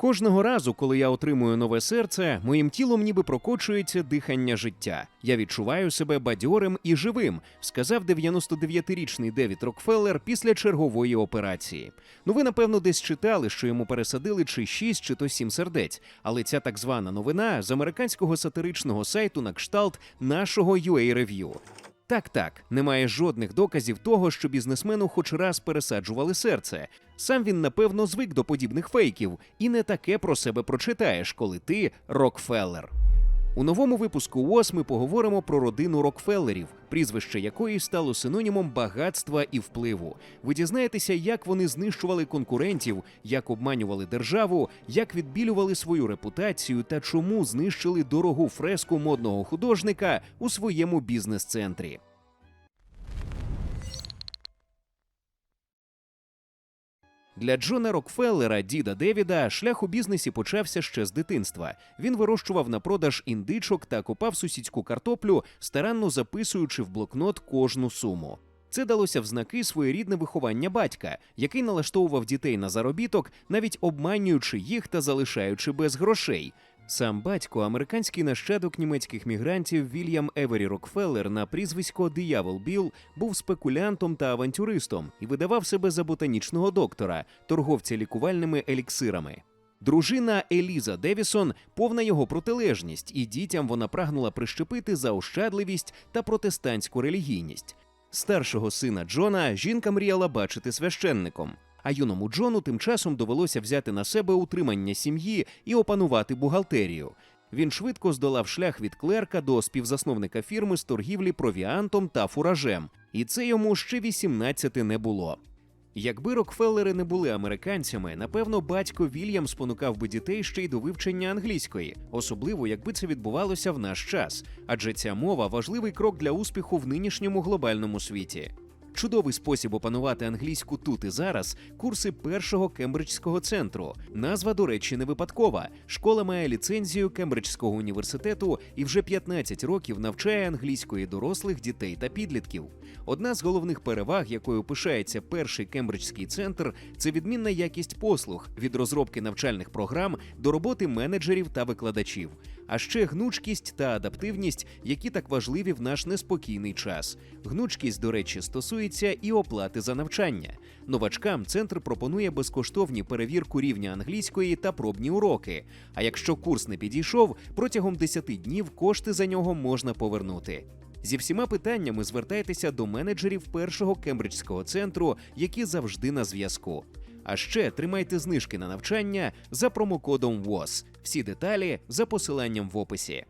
Кожного разу, коли я отримую нове серце, моїм тілом ніби прокочується дихання життя. Я відчуваю себе бадьорим і живим, сказав 99-річний Девід Рокфеллер після чергової операції. Ну, ви напевно десь читали, що йому пересадили чи 6, чи то 7 сердець. Але ця так звана новина з американського сатиричного сайту на кшталт нашого UA Review. Так, так, немає жодних доказів того, що бізнесмену хоч раз пересаджували серце. Сам він, напевно, звик до подібних фейків, і не таке про себе прочитаєш, коли ти Рокфеллер. У новому випуску ООС ми поговоримо про родину Рокфеллерів, прізвище якої стало синонімом багатства і впливу. Ви дізнаєтеся, як вони знищували конкурентів, як обманювали державу, як відбілювали свою репутацію та чому знищили дорогу фреску модного художника у своєму бізнес-центрі. Для Джона Рокфеллера, діда Девіда, шлях у бізнесі почався ще з дитинства. Він вирощував на продаж індичок та копав сусідську картоплю, старанно записуючи в блокнот кожну суму. Це далося в знаки своєрідне виховання батька, який налаштовував дітей на заробіток, навіть обманюючи їх та залишаючи без грошей. Сам батько, американський нащадок німецьких мігрантів Вільям Евері Рокфеллер на прізвисько Диявол Біл був спекулянтом та авантюристом і видавав себе за ботанічного доктора, торговця лікувальними еліксирами. Дружина Еліза Девісон повна його протилежність, і дітям вона прагнула прищепити заощадливість та протестантську релігійність. Старшого сина Джона жінка мріяла бачити священником. А юному Джону тим часом довелося взяти на себе утримання сім'ї і опанувати бухгалтерію. Він швидко здолав шлях від клерка до співзасновника фірми з торгівлі провіантом та фуражем, і це йому ще 18 не було. Якби Рокфеллери не були американцями, напевно, батько Вільям спонукав би дітей ще й до вивчення англійської, особливо якби це відбувалося в наш час, адже ця мова важливий крок для успіху в нинішньому глобальному світі. Чудовий спосіб опанувати англійську тут і зараз курси першого кембриджського центру. Назва, до речі, не випадкова. Школа має ліцензію Кембриджського університету і вже 15 років навчає англійської дорослих дітей та підлітків. Одна з головних переваг, якою пишається перший кембриджський центр, це відмінна якість послуг від розробки навчальних програм до роботи менеджерів та викладачів. А ще гнучкість та адаптивність, які так важливі в наш неспокійний час. Гнучкість, до речі, стосується і оплати за навчання. Новачкам центр пропонує безкоштовні перевірку рівня англійської та пробні уроки. А якщо курс не підійшов, протягом 10 днів кошти за нього можна повернути. Зі всіма питаннями звертайтеся до менеджерів першого кембриджського центру, які завжди на зв'язку. А ще тримайте знижки на навчання за промокодом ВОЗ. Всі деталі за посиланням в описі.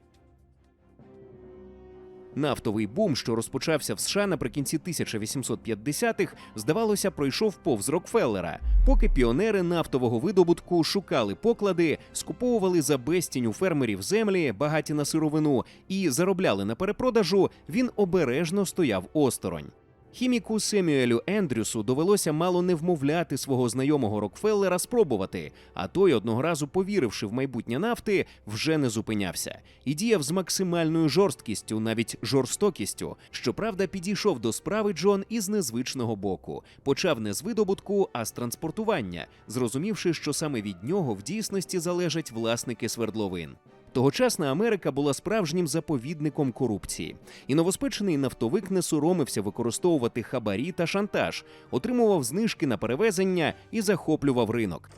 Нафтовий бум, що розпочався в США наприкінці 1850-х, здавалося, пройшов повз Рокфеллера. Поки піонери нафтового видобутку шукали поклади, скуповували за безцінь у фермерів землі, багаті на сировину, і заробляли на перепродажу, він обережно стояв осторонь. Хіміку Семюелю Ендрюсу довелося мало не вмовляти свого знайомого Рокфеллера спробувати, а той, одного разу повіривши в майбутнє нафти, вже не зупинявся і діяв з максимальною жорсткістю, навіть жорстокістю. Щоправда, підійшов до справи Джон із незвичного боку. Почав не з видобутку, а з транспортування, зрозумівши, що саме від нього в дійсності залежать власники свердловин. Тогочасна Америка була справжнім заповідником корупції, і новоспечений нафтовик не соромився використовувати хабарі та шантаж, отримував знижки на перевезення і захоплював ринок.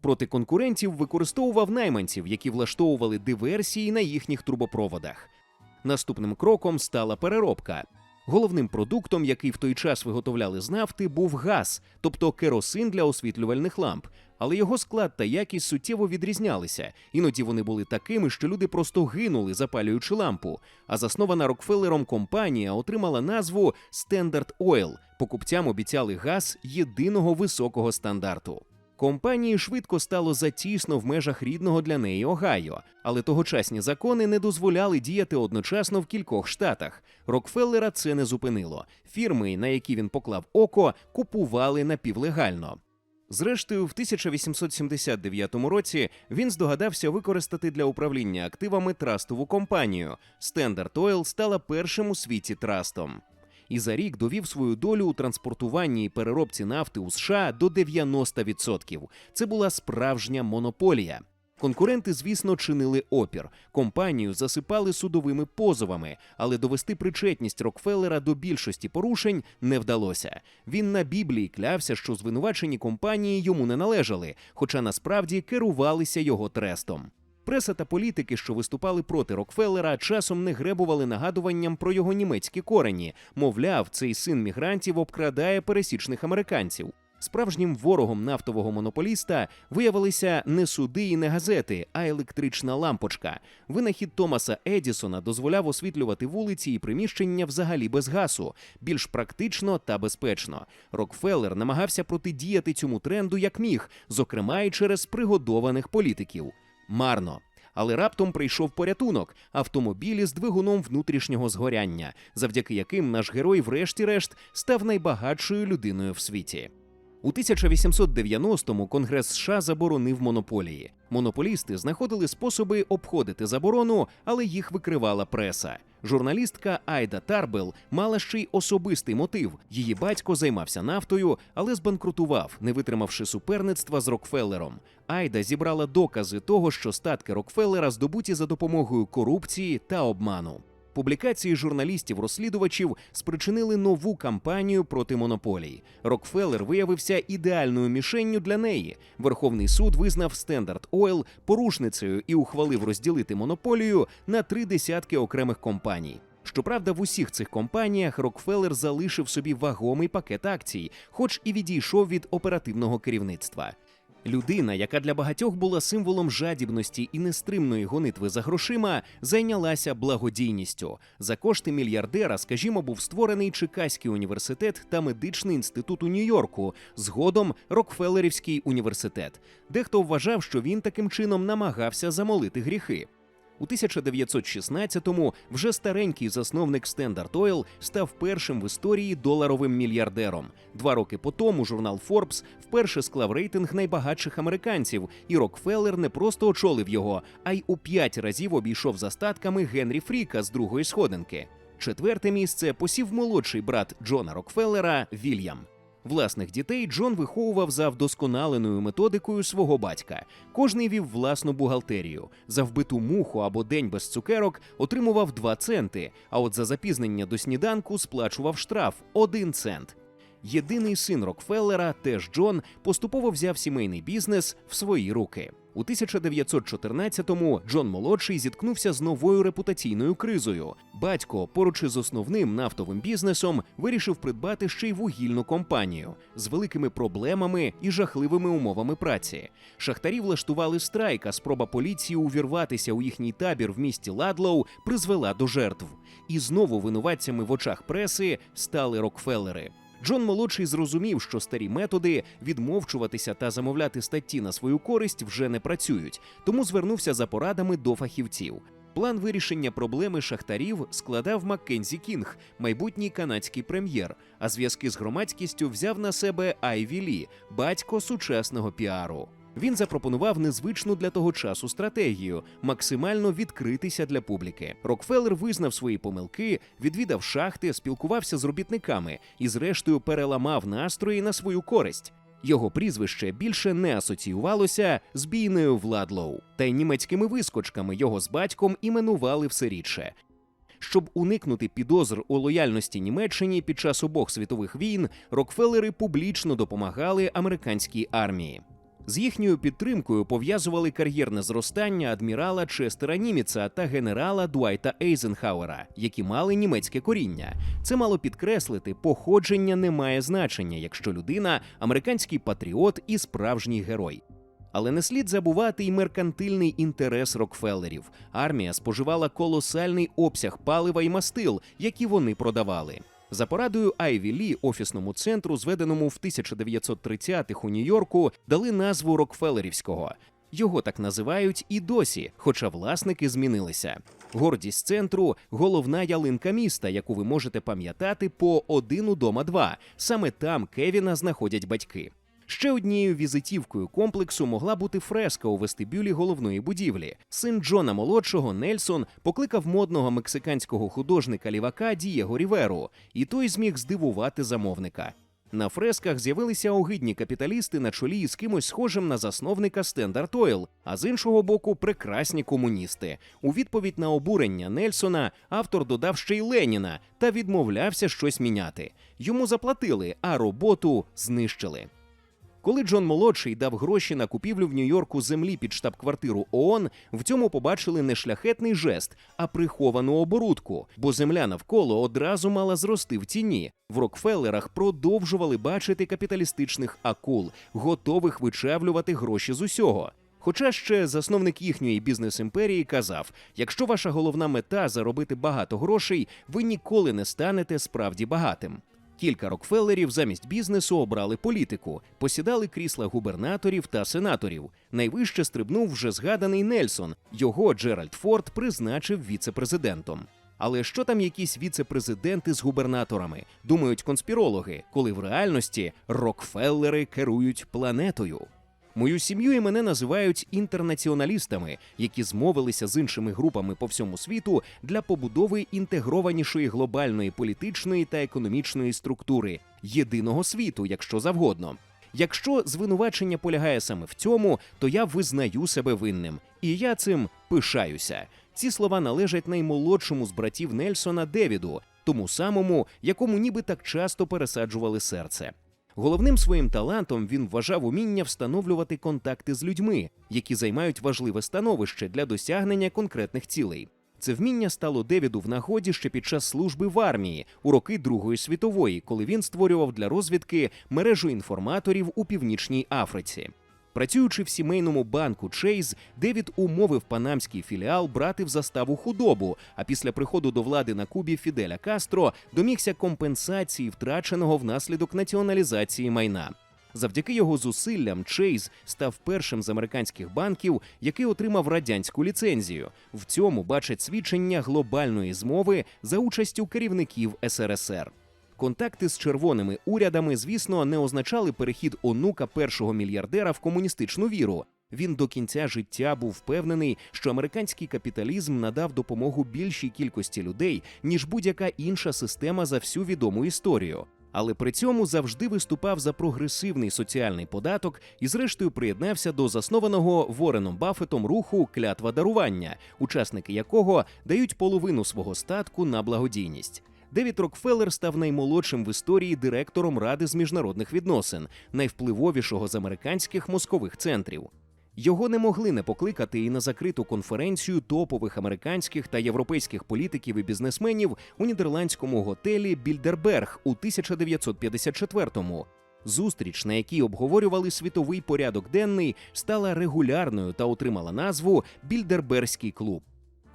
Проти конкурентів використовував найманців, які влаштовували диверсії на їхніх трубопроводах. Наступним кроком стала переробка. Головним продуктом, який в той час виготовляли з нафти, був газ, тобто керосин для освітлювальних ламп. Але його склад та якість суттєво відрізнялися. Іноді вони були такими, що люди просто гинули, запалюючи лампу. А заснована Рокфеллером компанія отримала назву Standard Oil. Покупцям обіцяли газ єдиного високого стандарту. Компанії швидко стало затісно в межах рідного для неї Огайо, але тогочасні закони не дозволяли діяти одночасно в кількох штатах. Рокфеллера це не зупинило. Фірми, на які він поклав око, купували напівлегально. Зрештою, в 1879 році він здогадався використати для управління активами трастову компанію. Standard Oil стала першим у світі трастом. І за рік довів свою долю у транспортуванні і переробці нафти у США до 90%. Це була справжня монополія. Конкуренти, звісно, чинили опір. Компанію засипали судовими позовами, але довести причетність Рокфеллера до більшості порушень не вдалося. Він на Біблії клявся, що звинувачені компанії йому не належали, хоча насправді керувалися його трестом. Преса та політики, що виступали проти Рокфеллера, часом не гребували нагадуванням про його німецькі корені. Мовляв, цей син мігрантів обкрадає пересічних американців. Справжнім ворогом нафтового монополіста виявилися не суди і не газети, а електрична лампочка. Винахід Томаса Едісона дозволяв освітлювати вулиці і приміщення взагалі без гасу, більш практично та безпечно. Рокфеллер намагався протидіяти цьому тренду як міг, зокрема і через пригодованих політиків. Марно. Але раптом прийшов порятунок автомобілі з двигуном внутрішнього згоряння, завдяки яким наш герой, врешті-решт, став найбагатшою людиною в світі. У 1890-му Конгрес США заборонив монополії. Монополісти знаходили способи обходити заборону, але їх викривала преса. Журналістка Айда Тарбел мала ще й особистий мотив. Її батько займався нафтою, але збанкрутував, не витримавши суперництва з Рокфеллером. Айда зібрала докази того, що статки Рокфеллера здобуті за допомогою корупції та обману. Публікації журналістів-розслідувачів спричинили нову кампанію проти монополій. Рокфеллер виявився ідеальною мішенню для неї. Верховний суд визнав Standard Oil порушницею і ухвалив розділити монополію на три десятки окремих компаній. Щоправда, в усіх цих компаніях Рокфеллер залишив собі вагомий пакет акцій, хоч і відійшов від оперативного керівництва. Людина, яка для багатьох була символом жадібності і нестримної гонитви за грошима, зайнялася благодійністю. За кошти мільярдера, скажімо, був створений Чикаський університет та медичний інститут у Нью-Йорку, згодом Рокфеллерівський університет. Дехто вважав, що він таким чином намагався замолити гріхи. У 1916-му вже старенький засновник Standard Oil став першим в історії доларовим мільярдером. Два роки по тому журнал Forbes вперше склав рейтинг найбагатших американців, і Рокфеллер не просто очолив його, а й у п'ять разів обійшов за статками Генрі Фріка з другої сходинки. Четверте місце посів молодший брат Джона Рокфеллера Вільям. Власних дітей Джон виховував за вдосконаленою методикою свого батька. Кожний вів власну бухгалтерію. За вбиту муху або день без цукерок отримував 2 центи, а от за запізнення до сніданку сплачував штраф 1 цент. Єдиний син Рокфеллера, теж Джон, поступово взяв сімейний бізнес в свої руки. У 1914-му Джон молодший зіткнувся з новою репутаційною кризою. Батько, поруч із основним нафтовим бізнесом, вирішив придбати ще й вугільну компанію з великими проблемами і жахливими умовами праці. Шахтарі влаштували страйк, а спроба поліції увірватися у їхній табір в місті Ладлоу призвела до жертв. І знову винуватцями в очах преси стали Рокфеллери. Джон молодший зрозумів, що старі методи відмовчуватися та замовляти статті на свою користь вже не працюють, тому звернувся за порадами до фахівців. План вирішення проблеми шахтарів складав Маккензі Кінг, майбутній канадський прем'єр. А зв'язки з громадськістю взяв на себе Айві Лі, батько сучасного піару. Він запропонував незвичну для того часу стратегію максимально відкритися для публіки. Рокфеллер визнав свої помилки, відвідав шахти, спілкувався з робітниками і, зрештою, переламав настрої на свою користь. Його прізвище більше не асоціювалося з бійною Владлоу, та й німецькими вискочками його з батьком іменували все рідше. Щоб уникнути підозр у лояльності Німеччині під час обох світових війн, Рокфеллери публічно допомагали американській армії. З їхньою підтримкою пов'язували кар'єрне зростання адмірала Честера Німіца та генерала Дуайта Ейзенхауера, які мали німецьке коріння. Це мало підкреслити, походження не має значення, якщо людина американський патріот і справжній герой. Але не слід забувати й меркантильний інтерес Рокфеллерів. Армія споживала колосальний обсяг палива і мастил, які вони продавали. За порадою Айві Лі офісному центру, зведеному в 1930-х у Нью-Йорку, дали назву Рокфеллерівського. Його так називають і досі, хоча власники змінилися. Гордість центру головна ялинка міста, яку ви можете пам'ятати по один удома два. Саме там Кевіна знаходять батьки. Ще однією візитівкою комплексу могла бути фреска у вестибюлі головної будівлі. Син Джона молодшого Нельсон покликав модного мексиканського художника лівака Дієго Ріверу, і той зміг здивувати замовника. На фресках з'явилися огидні капіталісти на чолі з кимось схожим на засновника Standard Oil, а з іншого боку, прекрасні комуністи. У відповідь на обурення Нельсона автор додав ще й Леніна та відмовлявся щось міняти. Йому заплатили, а роботу знищили. Коли Джон молодший дав гроші на купівлю в Нью-Йорку землі під штаб-квартиру ООН, в цьому побачили не шляхетний жест, а приховану оборудку, бо земля навколо одразу мала зрости в ціні. В Рокфеллерах продовжували бачити капіталістичних акул, готових вичавлювати гроші з усього. Хоча ще засновник їхньої бізнес-імперії казав: якщо ваша головна мета заробити багато грошей, ви ніколи не станете справді багатим. Кілька Рокфеллерів замість бізнесу обрали політику, посідали крісла губернаторів та сенаторів. Найвище стрибнув вже згаданий Нельсон. Його Джеральд Форд призначив віце-президентом. Але що там якісь віце-президенти з губернаторами? Думають конспірологи, коли в реальності Рокфеллери керують планетою. Мою сім'ю і мене називають інтернаціоналістами, які змовилися з іншими групами по всьому світу для побудови інтегрованішої глобальної політичної та економічної структури єдиного світу, якщо завгодно. Якщо звинувачення полягає саме в цьому, то я визнаю себе винним, і я цим пишаюся. Ці слова належать наймолодшому з братів Нельсона Девіду, тому самому, якому ніби так часто пересаджували серце. Головним своїм талантом він вважав уміння встановлювати контакти з людьми, які займають важливе становище для досягнення конкретних цілей. Це вміння стало Девіду в нагоді ще під час служби в армії у роки Другої світової, коли він створював для розвідки мережу інформаторів у північній Африці. Працюючи в сімейному банку Чейз, Девід умовив панамський філіал брати в заставу худобу. А після приходу до влади на Кубі Фіделя Кастро домігся компенсації втраченого внаслідок націоналізації майна. Завдяки його зусиллям Чейз став першим з американських банків, який отримав радянську ліцензію. В цьому бачать свідчення глобальної змови за участю керівників СРСР. Контакти з червоними урядами, звісно, не означали перехід онука першого мільярдера в комуністичну віру. Він до кінця життя був впевнений, що американський капіталізм надав допомогу більшій кількості людей, ніж будь-яка інша система за всю відому історію. Але при цьому завжди виступав за прогресивний соціальний податок і, зрештою, приєднався до заснованого Вореном Баффетом руху клятва дарування, учасники якого дають половину свого статку на благодійність. Девід Рокфеллер став наймолодшим в історії директором Ради з міжнародних відносин, найвпливовішого з американських мозкових центрів. Його не могли не покликати і на закриту конференцію топових американських та європейських політиків і бізнесменів у нідерландському готелі Більдерберг у 1954-му. Зустріч, на якій обговорювали світовий порядок денний, стала регулярною та отримала назву Більдерберзький клуб.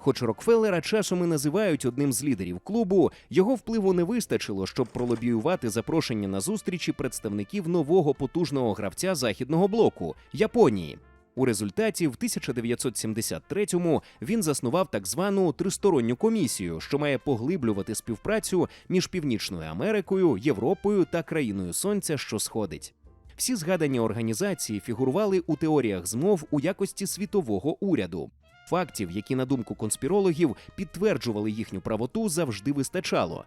Хоч Рокфеллера часом і називають одним з лідерів клубу, його впливу не вистачило, щоб пролобіювати запрошення на зустрічі представників нового потужного гравця західного блоку Японії. У результаті, в 1973-му він заснував так звану тристоронню комісію, що має поглиблювати співпрацю між Північною Америкою, Європою та країною Сонця, що сходить. Всі згадані організації фігурували у теоріях змов у якості світового уряду. Фактів, які, на думку конспірологів, підтверджували їхню правоту, завжди вистачало.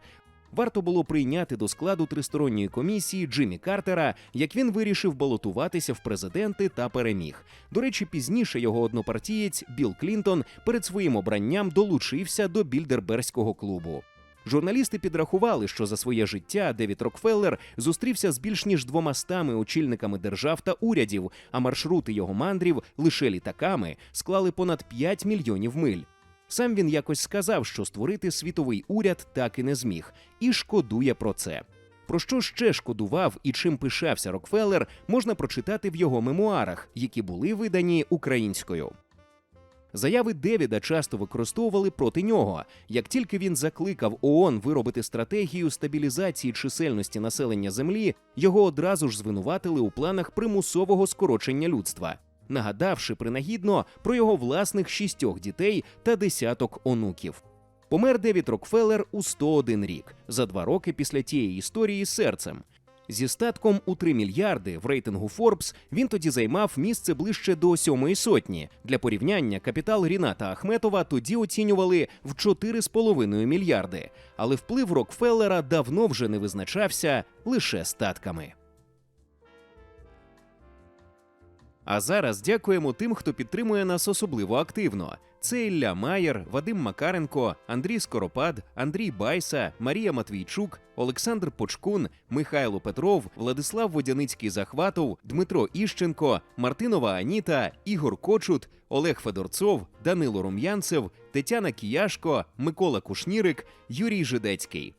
Варто було прийняти до складу тристоронньої комісії Джиммі Картера, як він вирішив балотуватися в президенти та переміг. До речі, пізніше його однопартієць Білл Клінтон перед своїм обранням долучився до більдерберського клубу. Журналісти підрахували, що за своє життя Девід Рокфеллер зустрівся з більш ніж двомастами очільниками держав та урядів, а маршрути його мандрів лише літаками склали понад 5 мільйонів миль. Сам він якось сказав, що створити світовий уряд так і не зміг, і шкодує про це. Про що ще шкодував і чим пишався Рокфеллер, можна прочитати в його мемуарах, які були видані українською. Заяви Девіда часто використовували проти нього. Як тільки він закликав ООН виробити стратегію стабілізації чисельності населення Землі, його одразу ж звинуватили у планах примусового скорочення людства, нагадавши принагідно про його власних шістьох дітей та десяток онуків. Помер Девід Рокфеллер у 101 рік за два роки після тієї історії з серцем. Зі статком у 3 мільярди в рейтингу Forbes він тоді займав місце ближче до сьомої сотні. Для порівняння капітал Ріната Ахметова тоді оцінювали в 4,5 мільярди. Але вплив Рокфеллера давно вже не визначався лише статками. А зараз дякуємо тим, хто підтримує нас особливо активно. Це Ілля Маєр, Вадим Макаренко, Андрій Скоропад, Андрій Байса, Марія Матвійчук, Олександр Почкун, Михайло Петров, Владислав Водяницький Захватов, Дмитро Іщенко, Мартинова Аніта, Ігор Кочут, Олег Федорцов, Данило Рум'янцев, Тетяна Кіяшко, Микола Кушнірик, Юрій Жидецький.